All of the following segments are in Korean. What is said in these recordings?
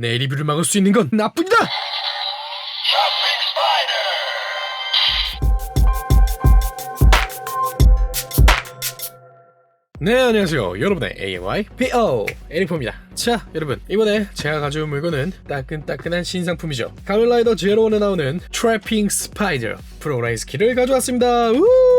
내 리뷰를 막을 수 있는 건 나뿐이다! 네 안녕하세요 여러분의 AMY PO 애니포입니다 자 여러분 이번에 제가 가져온 물건은 따끈따끈한 신상품이죠 가면라이더 제로원에 나오는 트래핑 스파이더 프로라이즈 키를 가져왔습니다 우!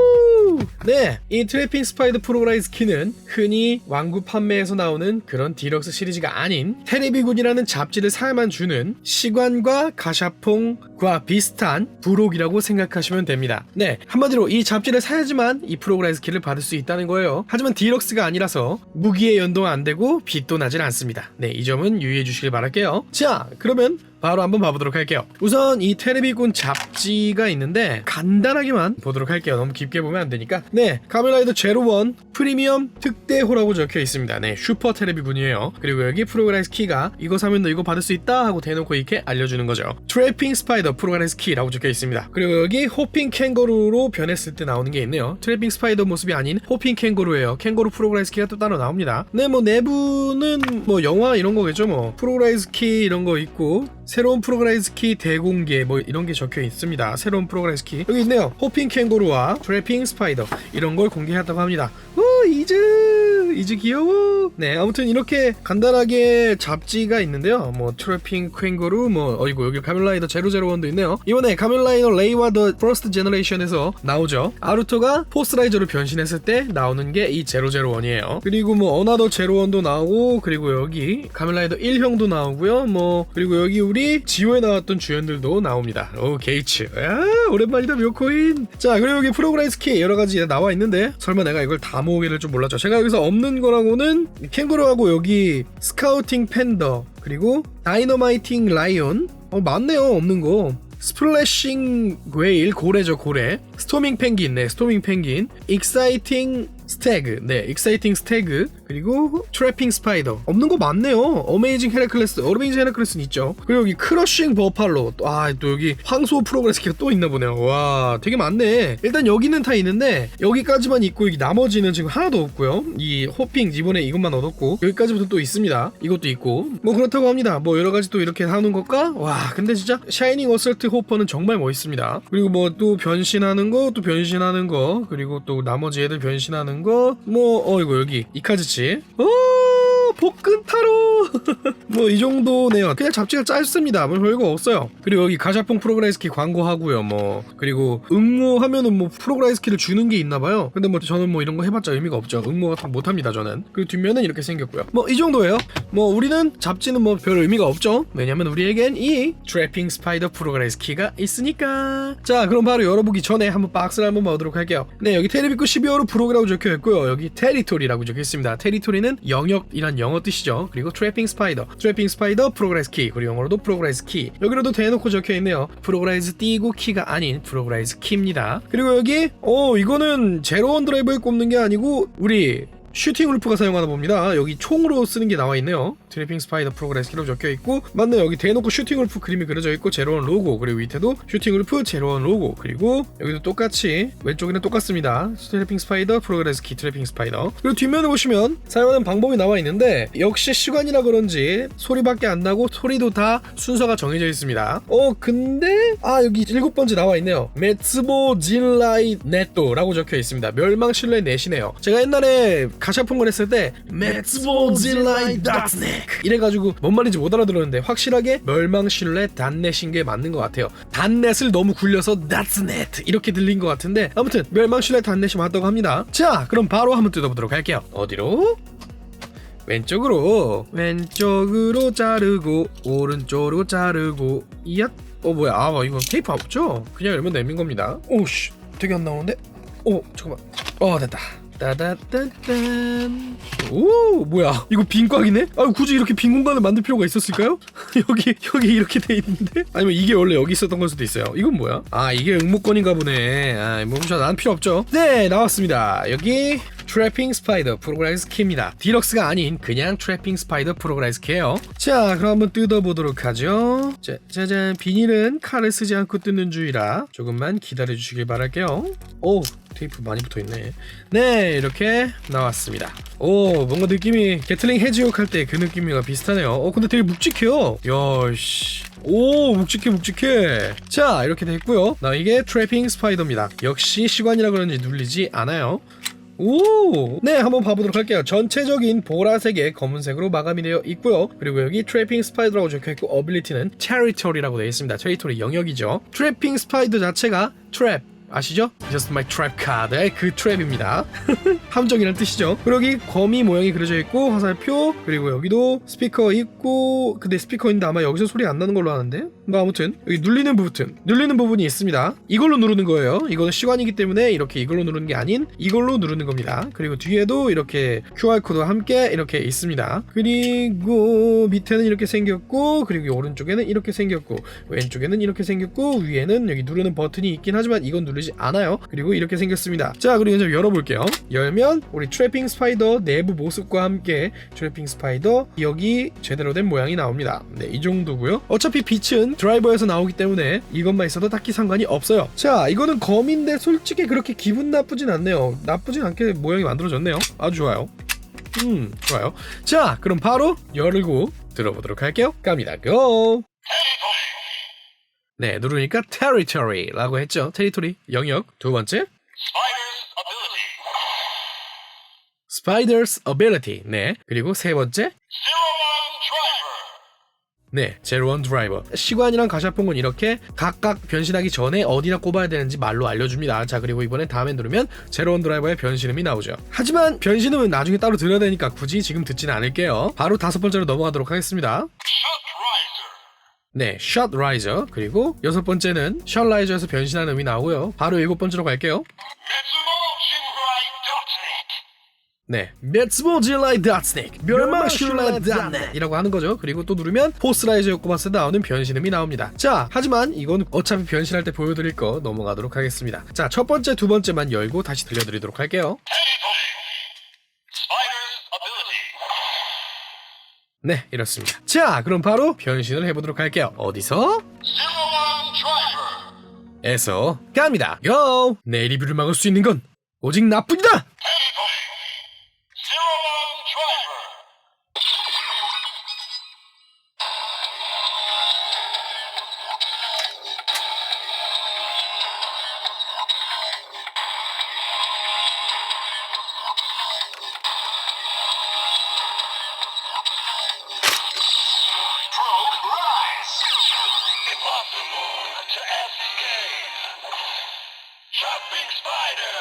네, 이 트래핑 스파이더 프로라이즈 키는 흔히 왕구 판매에서 나오는 그런 디럭스 시리즈가 아닌 테레비군이라는 잡지를 사야만 주는 시관과 가샤퐁 과 비슷한 부록이라고 생각하시면 됩니다. 네, 한마디로 이 잡지를 사야지만 이 프로라이즈 키를 받을 수 있다는 거예요. 하지만 디럭스가 아니라서 무기에 연동 안 되고 빛도 나질 않습니다. 네, 이 점은 유의해 주시길 바랄게요. 자, 그러면 바로 한번 봐보도록 할게요. 우선 이 테레비군 잡지가 있는데 간단하게만 보도록 할게요. 너무 깊게 보면 안 되니까. 네, 카멜라이더 제로원 프리미엄 특대호라고 적혀 있습니다. 네, 슈퍼 테레비군이에요. 그리고 여기 프로그라이즈 키가 이거 사면 너 이거 받을 수 있다 하고 대놓고 이렇게 알려주는 거죠. 트래핑 스파이더 프로그라이즈 키라고 적혀 있습니다. 그리고 여기 호핑 캥거루로 변했을 때 나오는 게 있네요. 트래핑 스파이더 모습이 아닌 호핑 캥거루예요. 캥거루 프로그라이즈 키가 또 따로 나옵니다. 네, 뭐 내부는 뭐 영화 이런 거겠죠. 뭐 프로그라이즈 키 이런 거 있고 새로운 프로그라이즈 키 대공개 뭐 이런 게 적혀 있습니다. 새로운 프로그라이즈 키 여기 있네요. 호핑 캥거루와 트래핑 스파이더 이런 걸 공개했다고 합니다. 오 이즈 이즈 귀여워. 네 아무튼 이렇게 간단하게 잡지가 있는데요. 뭐 트래핑 캥거루 뭐 어이구 여기 카멜라이더 001도 있네요. 이번에 카멜라이더 레이와 더 퍼스트 제너레이션에서 나오죠. 아루토가 포스라이저로 변신했을 때 나오는 게이 001이에요. 그리고 뭐 어나더 01도 나오고 그리고 여기 카멜라이더 1형도 나오고요. 뭐 그리고 여기 우리 지오에 나왔던 주연들도 나옵니다. 오 게이츠. 아 오랜만이다 묘코인. 자 그리고 여기 프로그라이즈 키 여러 가지 나와 있는데 설마 내가 이걸 다될줄 몰랐죠. 제가 여기서 없는 거라고는 캥거루하고 여기 스카우팅 팬더 그리고 다이너마이팅 라이온 어 많네요 없는 거. 스플래싱 웨일 고래죠 고래. 스토밍 펭귄 네 스토밍 펭귄. 익사이팅 스태그 네 익사이팅 스태그 그리고 트래핑 스파이더 없는 거 많네요. 어메이징 헤라클레스 어메이징 헤라클레스는 있죠. 그리고 여기 크러싱 버팔로 아 또 여기 황소 프로그레스키가 또 있나 보네요. 와 되게 많네. 일단 여기는 다 있는데 여기까지만 있고 여기 나머지는 지금 하나도 없고요. 이 호핑 이번에 이것만 얻었고 여기까지부터 또 있습니다. 이것도 있고. 뭐 그렇다고 합니다. 뭐 여러 가지 또 이렇게 하는 것과 와 근데 진짜 샤이닝 어설트 호퍼는 정말 멋있습니다. 그리고 뭐 또 변신하는 거 또 변신하는 거 그리고 또 나머지 애들 변신하는 거? 뭐 어이구 여기 이카즈치 어 복근 타로. 뭐 이 정도네요. 그냥 잡지가 짧습니다. 뭐 별거 없어요. 그리고 여기 가샤폰 프로그라이스키 광고하고요 뭐. 그리고 응모하면은 뭐 프로그라이스키를 주는 게 있나봐요. 근데 뭐 저는 뭐 이런 거 해봤자 의미가 없죠. 응모 같은 거 못합니다 저는. 그리고 뒷면은 이렇게 생겼고요. 뭐 이 정도예요. 뭐 우리는 잡지는 뭐 별 의미가 없죠. 왜냐면 우리에겐 이 트래핑 스파이더 프로그라이스키가 있으니까. 자 그럼 바로 열어보기 전에 한번 박스를 한번 봐보도록 할게요. 네 여기 테레비코 12호로 프로그라고 적혀 있고요. 여기 테리토리라고 적혀 있습니다. 테리토리는 영역이란 영어 뜻이죠. 그리고 트래핑 스파이더 트래핑 스파이더 프로그라이즈 키 그리고 영어로도 프로그라이즈 키 여기로도 대놓고 적혀 있네요. 프로그라이즈 띄고 키가 아닌 프로그라이즈 키입니다. 그리고 여기 어 이거는 제로원 드라이브에 꼽는 게 아니고 우리 슈팅 울프가 사용하나 봅니다. 여기 총으로 쓰는 게 나와 있네요. 트래핑 스파이더 프로그레스 키로 적혀 있고 맞네 여기 대놓고 슈팅 울프 그림이 그려져 있고 제로원 로고 그리고 밑에도 슈팅 울프 제로원 로고 그리고 여기도 똑같이 왼쪽에는 똑같습니다. 트래핑 스파이더 프로그레스 키 트래핑 스파이더 그리고 뒷면을 보시면 사용하는 방법이 나와 있는데 역시 시간이라 그런지 소리밖에 안 나고 소리도 다 순서가 정해져 있습니다. 어 근데 아 여기 일곱 번째 나와 있네요. 메츠보 진라이 네토라고 적혀 있습니다. 멸망신뢰 넷이네요. 제가 옛날에 가샤폰걸 했을 때 메츠보 진라이 닷넷 이래가지고 뭔 말인지 못 알아들었는데 확실하게 멸망신뢰 닷넷인 게 맞는 것 같아요. 닷넷을 너무 굴려서 닷넷 이렇게 들린 것 같은데 아무튼 멸망신뢰 닷넷이 맞다고 합니다. 자 그럼 바로 한번 뜯어보도록 할게요. 어디로? 왼쪽으로. 왼쪽으로 자르고 오른쪽으로 자르고. 이앗. 어 뭐야. 아 이거 테이프 없죠? 그냥 열면 내민 겁니다. 오씨. 되게 안 나오는데? 오 잠깐만. 어 됐다 따다따딴 오 뭐야 이거 빈 꽉이네? 아 굳이 이렇게 빈 공간을 만들 필요가 있었을까요? 여기 여기 이렇게 돼 있는데 아니면 이게 원래 여기 있었던 걸 수도 있어요 이건 뭐야? 아 이게 응모권인가 보네 아 멈춰 난 필요 없죠 네 나왔습니다 여기 트래핑 스파이더 프로그라이즈 키입니다. 디럭스가 아닌 그냥 트래핑 스파이더 프로그라이즈 키예요. 자, 그럼 한번 뜯어보도록 하죠. 자, 짜잔 비닐은 칼을 쓰지 않고 뜯는 주의라 조금만 기다려 주시길 바랄게요. 오, 테이프 많이 붙어 있네. 네, 이렇게 나왔습니다. 오, 뭔가 느낌이 게틀링 해지옥 할때 그 느낌이랑 비슷하네요. 어, 근데 되게 묵직해요. 야, 씨. 오, 묵직해, 묵직해. 자, 이렇게 됐고요. 나 이게 트래핑 스파이더입니다. 역시 시관이라 그런지 눌리지 않아요. 오! 네, 한번 봐보도록 할게요. 전체적인 보라색에 검은색으로 마감이 되어 있고요. 그리고 여기 트래핑 스파이더라고 적혀있고 어빌리티는 테리토리라고 되어 있습니다. 테리토리 영역이죠. 트래핑 스파이더 자체가 트랩 아시죠? Just my trap card의 그 트랩입니다. 함정이라는 뜻이죠. 여기 거미 모양이 그려져 있고 화살표 그리고 여기도 스피커 있고 근데 스피커 있는데 아마 여기서 소리 안 나는 걸로 아는데 뭐 아무튼 여기 눌리는 부분 눌리는 부분이 있습니다. 이걸로 누르는 거예요. 이거는 시간이기 때문에 이렇게 이걸로 누르는 게 아닌 이걸로 누르는 겁니다. 그리고 뒤에도 이렇게 QR 코드와 함께 이렇게 있습니다. 그리고 밑에는 이렇게 생겼고 그리고 오른쪽에는 이렇게 생겼고 왼쪽에는 이렇게 생겼고 위에는 여기 누르는 버튼이 있긴 하지만 이건 누르 지 않아요. 그리고 이렇게 생겼습니다. 자, 그리고 이제 열어볼게요. 열면 우리 트래핑 스파이더 내부 모습과 함께 트래핑 스파이더 여기 제대로 된 모양이 나옵니다. 네, 이 정도고요. 어차피 빛은 드라이버에서 나오기 때문에 이것만 있어도 딱히 상관이 없어요. 자, 이거는 검인데 솔직히 그렇게 기분 나쁘진 않네요. 나쁘진 않게 모양이 만들어졌네요. 아주 좋아요. 음, 좋아요. 자, 그럼 바로 열고 들어보도록 할게요. 갑니다. 고! 네, 누르니까 territory라고 했죠. 테리토리 영역. 두 번째, Spider's ability. 네. 그리고 세 번째. 네, 제로 원 드라이버. 시관이랑 가샤퐁은 이렇게 각각 변신하기 전에 어디다 꼽아야 되는지 말로 알려줍니다. 자, 그리고 이번엔 다음에 누르면 제로 원 드라이버의 변신음이 나오죠. 하지만 변신음은 나중에 따로 들어야 되니까 굳이 지금 듣지는 않을게요. 바로 다섯 번째로 넘어가도록 하겠습니다. 네, Shot Riser 그리고 여섯 번째는 Shot Riser에서 변신하는 음이 나오고요. 바로 일곱 번째로 갈게요. 네, 滅亡신라이.net 멸망신라이.net이라고 하는 거죠. 그리고 또 누르면 포스라이저 요코바스 나오는 변신음이 나옵니다. 자, 하지만 이건 어차피 변신할 때 보여드릴 거 넘어가도록 하겠습니다. 자, 첫 번째, 두 번째만 열고 다시 들려드리도록 할게요. 네, 이렇습니다. 자, 그럼 바로 변신을 해보도록 할게요. 어디서? 에서 갑니다. 고! 내 리뷰를 막을 수 있는 건 오직 나뿐이다! comparable to SK. Trapping Spider!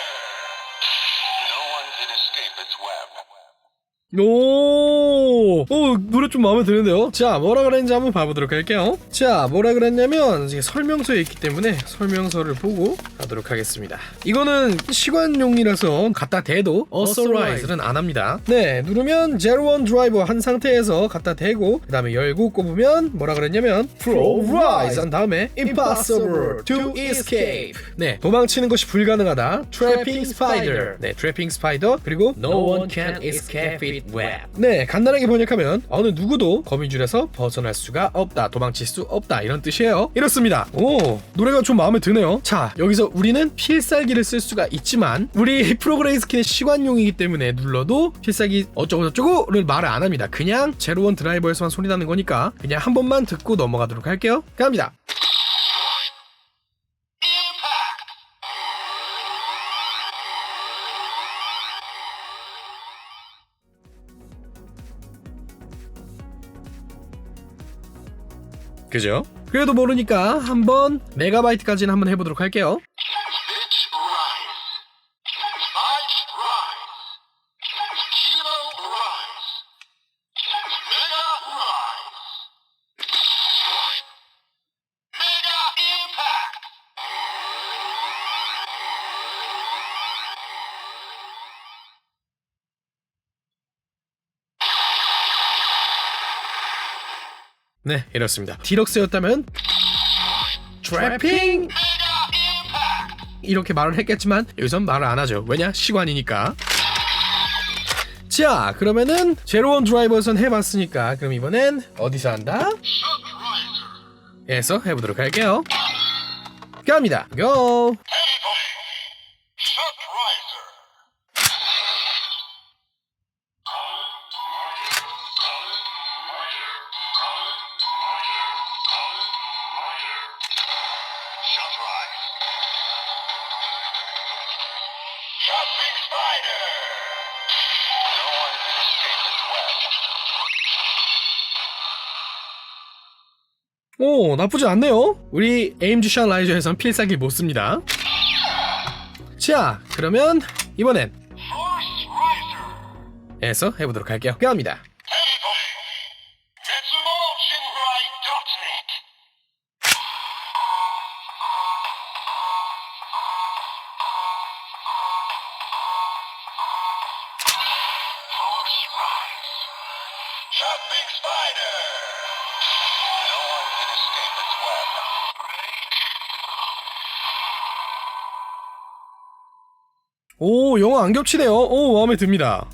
No one can escape its web. 오, 오, 노래 좀 마음에 드는데요? 자, 뭐라 그랬는지 한번 봐보도록 할게요. 자, 뭐라 그랬냐면, 이게 설명서에 있기 때문에 설명서를 보고 가도록 하겠습니다. 이거는 시관용이라서 갖다 대도 authorize는 안 합니다. 네, 누르면 제로 원 드라이버 한 상태에서 갖다 대고, 그 다음에 열고 꼽으면 뭐라 그랬냐면, pro rise 한 다음에 impossible to escape. 네, 도망치는 것이 불가능하다. trapping spider. 네, trapping spider. 그리고 no one can escape it web. 네, 간단하게 번역하면 어느 누구도 거미줄에서 벗어날 수가 없다, 도망칠 수 없다 이런 뜻이에요. 이렇습니다. 오, 노래가 좀 마음에 드네요. 자, 여기서 우리는 필살기를 쓸 수가 있지만 우리 프로그레이 스킨의 시관용이기 때문에 눌러도 필살기 어쩌고 저쩌고를 말을 안 합니다. 그냥 제로원 드라이버에서만 소리 나는 거니까 그냥 한 번만 듣고 넘어가도록 할게요. 갑니다. 그죠? 그래도 모르니까 한번 메가바이트까지는 한번 해보도록 할게요. 네, 이렇습니다. 디럭스였다면 트래핑. 이렇게 말을 했겠지만 여기선 말을 안 하죠. 왜냐? 시관이니까. 자, 그러면은 제로원 드라이버선 해봤으니까 그럼 이번엔 어디서 한다? 에서 해보도록 할게요. 갑니다. 고! 오 나쁘지 않네요. 우리 에임즈 샷 라이저에선 필살기 못 씁니다. 자 그러면 이번엔. 에서 해보도록 할게요. 갑니다 오 영어 안 겹치네요. 오 마음에 듭니다.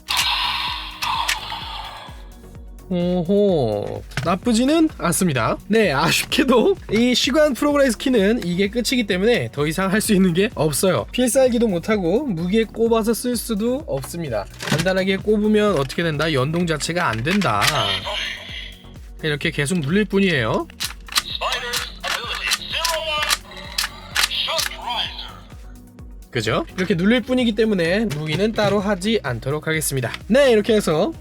오호 나쁘지는 않습니다. 네 아쉽게도 이 시간 프로그레스 키는 이게 끝이기 때문에 더 이상 할 수 있는 게 없어요. 필살기도 못하고 무게 꼽아서 쓸 수도 없습니다. 간단하게 꼽으면 어떻게 된다? 연동 자체가 안 된다. 이렇게 계속 눌릴 뿐이에요 그죠? 이렇게 눌릴 뿐이기 때문에 무기는 따로 하지 않도록 하겠습니다 네 이렇게 해서.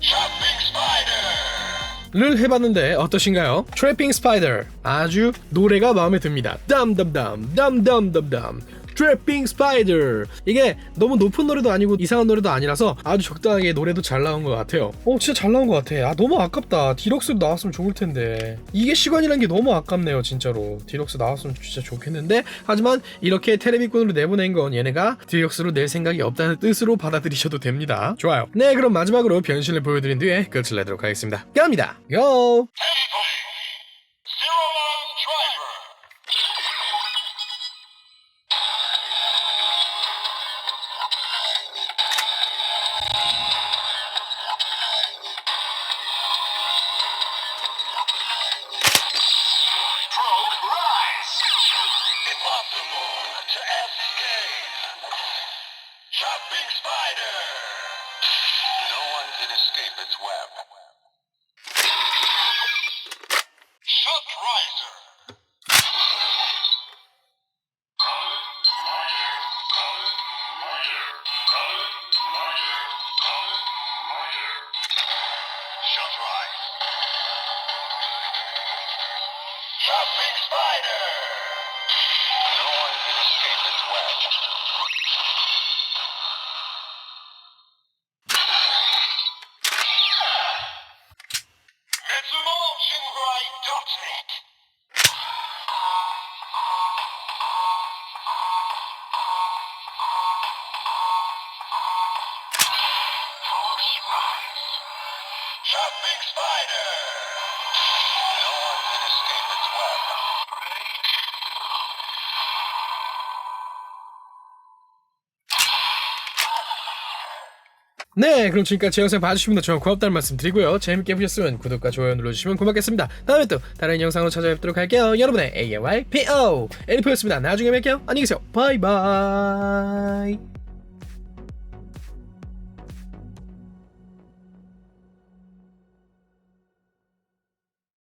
를 해봤는데 어떠신가요? 트래핑 스파이더 아주 노래가 마음에 듭니다. 담담담 담담담담 트래핑 스파이더 이게 너무 높은 노래도 아니고 이상한 노래도 아니라서 아주 적당하게 노래도 잘 나온 것 같아요. 어 진짜 잘 나온 것 같아. 아 너무 아깝다. 디럭스도 나왔으면 좋을 텐데 이게 시간이란 게 너무 아깝네요 진짜로. 디럭스 나왔으면 진짜 좋겠는데 하지만 이렇게 테레비권으로 내보낸 건 얘네가 디럭스로 낼 생각이 없다는 뜻으로 받아들이셔도 됩니다. 좋아요. 네 그럼 마지막으로 변신을 보여드린 뒤에 끝을 내도록 하겠습니다. 갑니다. 고! 네, 그럼 지금까지 제 영상 봐주시면 정말 고맙다는 말씀 드리고요. 재밌게 보셨으면 구독과 좋아요 눌러주시면 고맙겠습니다. 다음에 또 다른 영상으로 찾아뵙도록 할게요. 여러분의 AYPO 애니포였습니다. 나중에 뵐게요. 안녕히 계세요. 바이바이.